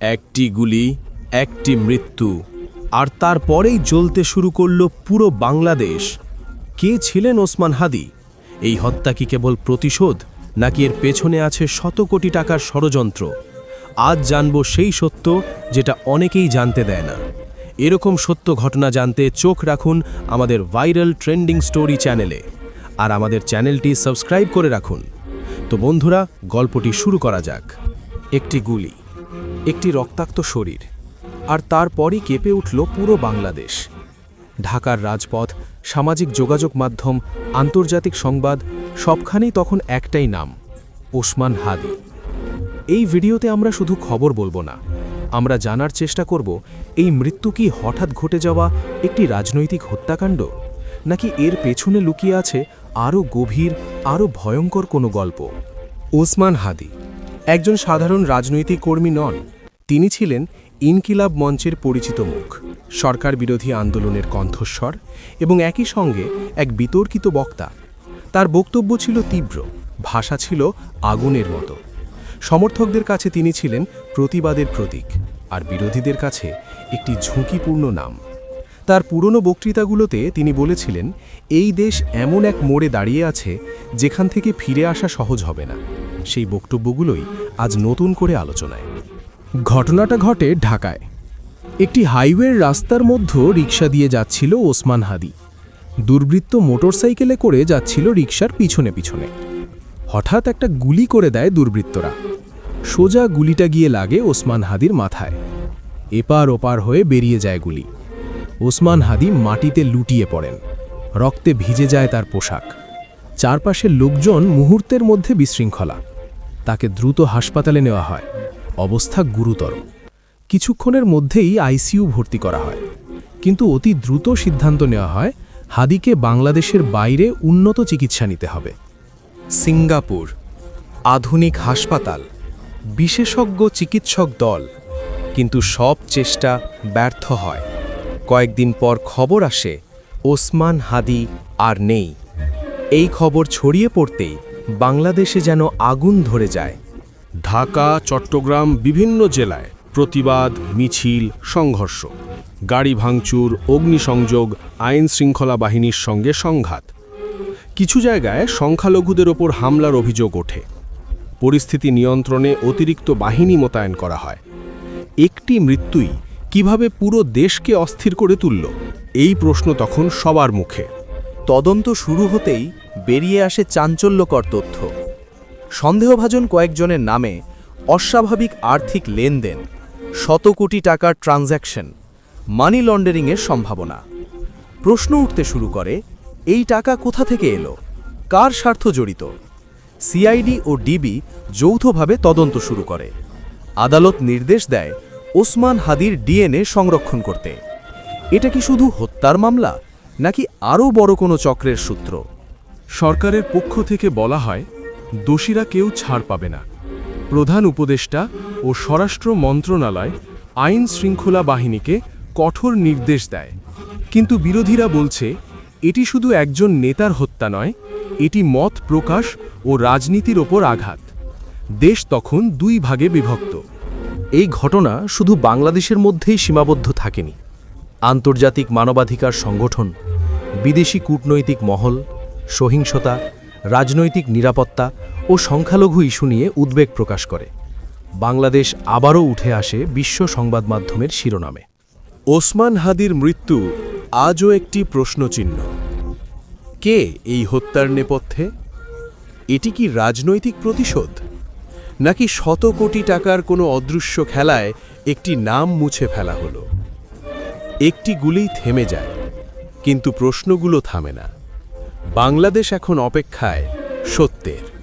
একটি গুলি, একটি মৃত্যু। আর তারপরেই জ্বলতে শুরু করল পুরো বাংলাদেশ। কে ছিলেন ওসমান হাদি? এই হত্যা কি কেবল প্রতিশোধ, নাকি এর পেছনে আছে শত কোটি টাকার ষড়যন্ত্র? আজ জানব সেই সত্য যেটা অনেকেই জানতে দেয় না। এরকম সত্য ঘটনা জানতে চোখ রাখুন আমাদের ভাইরাল ট্রেন্ডিং স্টোরি চ্যানেলে। আর আমাদের চ্যানেলটি সাবস্ক্রাইব করে রাখুন। তো বন্ধুরা, গল্পটি শুরু করা যাক। একটি গুলি। একটি রক্তাক্ত শরীর, আর তারপরই কেঁপে উঠল পুরো বাংলাদেশ। ঢাকার রাজপথ, সামাজিক যোগাযোগ মাধ্যম, আন্তর্জাতিক সংবাদ, সবখানেই তখন একটাই নাম, ওসমান হাদি। এই ভিডিওতে আমরা শুধু খবর বলব না, আমরা জানার চেষ্টা করব, এই মৃত্যু কি হঠাৎ ঘটে যাওয়া একটি রাজনৈতিক হত্যাকাণ্ড? নাকি এর পেছনে লুকিয়ে আছে আরও গভীর, আরও ভয়ঙ্কর কোনো গল্প? ওসমান হাদি, একজন সাধারণ রাজনৈতিক কর্মী নন তিনি ছিলেন ইনকিলাব মঞ্চের পরিচিত মুখ, সরকার বিরোধী আন্দোলনের কণ্ঠস্বর এবং একই সঙ্গে এক বিতর্কিত বক্তা। তার বক্তব্য ছিল তীব্র, ভাষা ছিল আগুনের মতো। সমর্থকদের কাছে তিনি ছিলেন প্রতিবাদের প্রতীক আর বিরোধীদের কাছে একটি ঝুঁকিপূর্ণ নাম। তার পুরনো বক্তৃতাগুলোতে তিনি বলেছিলেন, এই দেশ এমন এক মোড়ে দাঁড়িয়ে আছে যেখান থেকে ফিরে আসা সহজ হবে না। সেই বক্তব্যগুলোই আজ নতুন করে আলোচনায়। ঘটনাটা ঘটে ঢাকায়। একটি হাইওয়ের রাস্তার মধ্যে রিক্সা দিয়ে যাচ্ছিল ওসমান হাদি। দুর্বৃত্ত মোটরসাইকেলে করে যাচ্ছিল রিক্সার পিছনে পিছনে। হঠাৎ একটা গুলি করে দেয় দুর্বৃত্তরা। সোজা গুলিটা গিয়ে লাগে ওসমান হাদির মাথায়। এপার ওপার হয়ে বেরিয়ে যায় গুলি। ওসমান হাদি মাটিতে লুটিয়ে পড়েন। রক্তে ভিজে যায় তার পোশাক। চারপাশের লোকজন মুহূর্তের মধ্যে বিশৃঙ্খলা। তাকে দ্রুত হাসপাতালে নেওয়া হয়। অবস্থা গুরুতর। কিছুক্ষণের মধ্যেই আইসিইউ ভর্তি করা হয়। কিন্তু অতি দ্রুত সিদ্ধান্ত নেওয়া হয়, হাদিকে বাংলাদেশের বাইরে উন্নত চিকিৎসা নিতে হবে। সিঙ্গাপুর, আধুনিক হাসপাতাল, বিশেষজ্ঞ চিকিৎসক দল, কিন্তু সব চেষ্টা ব্যর্থ হয়। কয়েকদিন পর খবর আসে, ওসমান হাদি আর নেই। এই খবর ছড়িয়ে পড়তেই বাংলাদেশে যেন আগুন ধরে যায়। ঢাকা, চট্টগ্রাম, বিভিন্ন জেলায় প্রতিবাদ, মিছিল, সংঘর্ষ। গাড়ি ভাঙচুর, অগ্নিসংযোগ, আইন শৃঙ্খলা বাহিনীর সঙ্গে সংঘাত। কিছু জায়গায় সংখ্যালঘুদের ওপর হামলার অভিযোগ ওঠে। পরিস্থিতি নিয়ন্ত্রণে অতিরিক্ত বাহিনী মোতায়েন করা হয়। একটি মৃত্যুই কীভাবে পুরো দেশকে অস্থির করে তুলল, এই প্রশ্ন তখন সবার মুখে। তদন্ত শুরু হতেই বেরিয়ে আসে চাঞ্চল্যকর তথ্য। সন্দেহভাজন কয়েকজনের নামে অস্বাভাবিক আর্থিক লেনদেন, শত কোটি টাকার ট্রানজ্যাকশন, মানি লন্ডারিংয়ের সম্ভাবনা। প্রশ্ন উঠতে শুরু করে, এই টাকা কোথা থেকে এলো? কার স্বার্থ জড়িত? সিআইডি ও ডিবি যৌথভাবে তদন্ত শুরু করে। আদালত নির্দেশ দেয় ওসমান হাদির ডিএনএ সংরক্ষণ করতে। এটা কি শুধু হত্যার মামলা, নাকি আরও বড় কোনো চক্রের সূত্র? সরকারের পক্ষ থেকে বলা হয় দোষীরা কেউ ছাড় পাবে না। প্রধান উপদেষ্টা ও স্বরাষ্ট্র মন্ত্রণালয় আইন শৃঙ্খলা বাহিনীকে কঠোর নির্দেশ দেয়। কিন্তু বিরোধীরা বলছে, এটি শুধু একজন নেতার হত্যা নয়, এটি মত প্রকাশ ও রাজনীতির ওপর আঘাত। দেশ তখন দুই ভাগে বিভক্ত। এই ঘটনা শুধু বাংলাদেশের মধ্যেই সীমাবদ্ধ থাকেনি। আন্তর্জাতিক মানবাধিকার সংগঠন, বিদেশি কূটনৈতিক মহল, সহিংসতা রাজনৈতিক নিরাপত্তা ও সংখ্যালঘু ইস্যু নিয়ে উদ্বেগ প্রকাশ করে। বাংলাদেশ আবারও উঠে আসে বিশ্ব সংবাদ মাধ্যমের শিরোনামে। ওসমান হাদির মৃত্যু আজও একটি প্রশ্নচিহ্ন। কে এই হত্যার নেপথ্যে? এটি কি রাজনৈতিক প্রতিশোধ? নাকি শত কোটি টাকার কোনো অদৃশ্য খেলায় একটি নাম মুছে ফেলা হলো? একটি গুলিই থেমে যায়, কিন্তু প্রশ্নগুলো থামে না। বাংলাদেশ এখন অপেক্ষায় সত্যের।